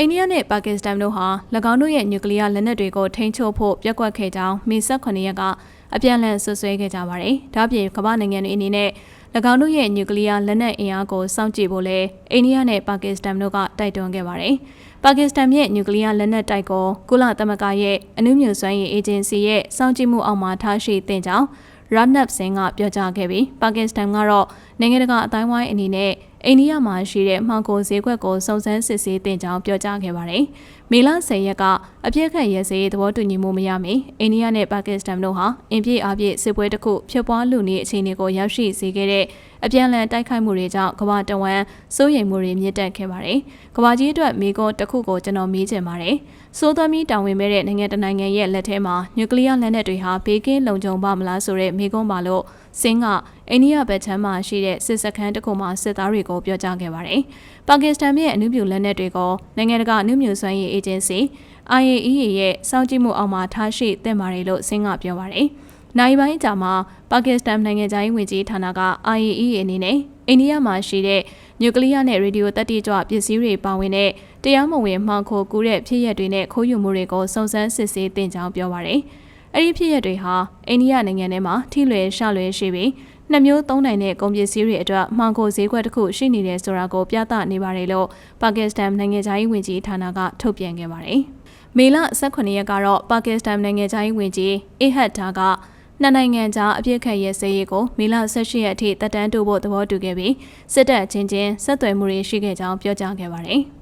အိန္ဒိယနဲ့ပါကစ္စတန်တို့ဟာ၎င်းတို့ရဲ့နျူကလ িয়ার လက်နက်တွေကိုထိန်းချုပ်ဖို့ပြက်ကွက်ခဲ့ကြောင်းမေ18ရက်ကအပြန်အလှန်ဆွဆွဲခဲ့ကြပါတယ်။ဒါ့အပြင်ကမ္ဘာနိုင်ငံတွေအနေနဲ့၎င်းတို့ရဲ့နျူကလ িয়ার လက်နက်အင်အားကိုစောင့်ကြည့်ဖို့လဲအိန္ဒိယနဲ့ပါကစ္စတန်တို့ကတိုက်တွန်းခဲ့ပါတယ်။ပါကစ္စတန်ရဲ့နျူကလ িয়ার လက်နက်တိုက်ကိုကုလသမဂ္ဂရဲ့အနုမြူစွမ်းရည်အေဂျင်စီရဲ့စောင့်ကြည့်မှုအောက်မှာထားရှိတင်ကြောင်းရာနပ်စင်ကပြောကြားခဲ့ပြီးပါကစ္စတန်ကတော့နိုင်ငံတကာအတိုင်းဝိုင်းအနေနဲ့ အိန္ဒိယမှာရှိတဲ့မှောင်ခိုဈေးကွက်ကိုစုံစမ်းစစ်ဆေးတင်ကြောင်းပြောကြားခဲ့ပါတယ်။မေလ10ရက်ကအပြစ်ခတ်ရဲစေးသဘောတူညီမှုမရမီအိန္ဒိယနဲ့ပါကစ္စတန်တို့ဟာအင်ပြည့်အပြည့်စစ်ပွဲတစ်ခုဖြစ်ပွားလူနေအခြေအနေကိုရောက်ရှိစေခဲ့တဲ့ အပြန်အလှန်တိုက်ခိုက်မှုတွေကြောင့်ကမ္ဘာတဝန်းစိုးရိမ်မှုတွေမြင့်တက်ခဲ့ပါတယ်။ကမ္ဘာကြီးအတွက်မိကောတစ်ခုကိုကျွန်တော်မေးချင်ပါတယ်။စိုးသွမ်းပြီးတာဝန်မဲ့တဲ့နိုင်ငံတကာနိုင်ငံရဲ့လက်ထဲမှာနျူကလ িয়ার လက်နက်တွေဟာဘေးကင်းလုံခြုံပါမလားဆိုတဲ့မိကုံးပါလို့စင်းကအိန္ဒိယဘက်ချမ်းမှာရှိတဲ့စစ်စခန်းတစ်ခုမှာစစ်သားတွေကိုပြောကြားခဲ့ပါတယ်။ပါကစ္စတန်ရဲ့အနုပြလက်နက်တွေကိုနိုင်ငံတကာအနုမြူစွမ်းရည်အေဂျင်စီ IAEA ရဲ့စောင့်ကြည့်မှုအောက်မှာထားရှိသင့်ပါတယ်လို့စင်းကပြောပါတယ်။ နိုင်ပိုင်းကြာမှာပါကစ္စတန်နိုင်ငံသားရေးဝန်ကြီးဌာနက IAEA အနေနဲ့အိန္ဒိယမှာရှိတဲ့နျူကလ িয়ার နဲ့ရေဒီယိုတက်တိကြွပစ္စည်းတွေပါဝင်တဲ့တရားမဝင်မှောင်ခိုကူးတဲ့ဖြစ်ရပ်တွေနဲ့ခိုးယူမှုတွေကိုစုံစမ်းစစ်ဆေးတင်ကြောင်းပြောပါရယ်။အဲ့ဒီဖြစ်ရပ်တွေဟာအိန္ဒိယနိုင်ငံထဲမှာထိလွယ်ရှလွယ်ရှိပြီးနှစ်မျိုးသုံးနိုင်တဲ့ကုန်ပစ္စည်းတွေအတွက်မှောင်ခိုဈေးကွက်တစ်ခုရှိနေတယ်ဆိုတာကိုပြသနေပါတယ်လို့ပါကစ္စတန်နိုင်ငံသားရေးဝန်ကြီးဌာနကထုတ်ပြန်ခဲ့ပါတယ်။မေလ18ရက်ကတော့ပါကစ္စတန်နိုင်ငံသားရေးဝန်ကြီးအေဟတ်ဒါက နှစ်နိုင်ငံကြားအပြစ်ခတ်ရဲစရေးကိုမေလ18ရက်အထိတက်တန်းတိုးဖို့သဘောတူခဲ့ပြီးစစ်တပ်ချင်းချင်းဆက်သွယ်မှုတွေရှိခဲ့ကြောင်းပြောကြားခဲ့ပါတယ်။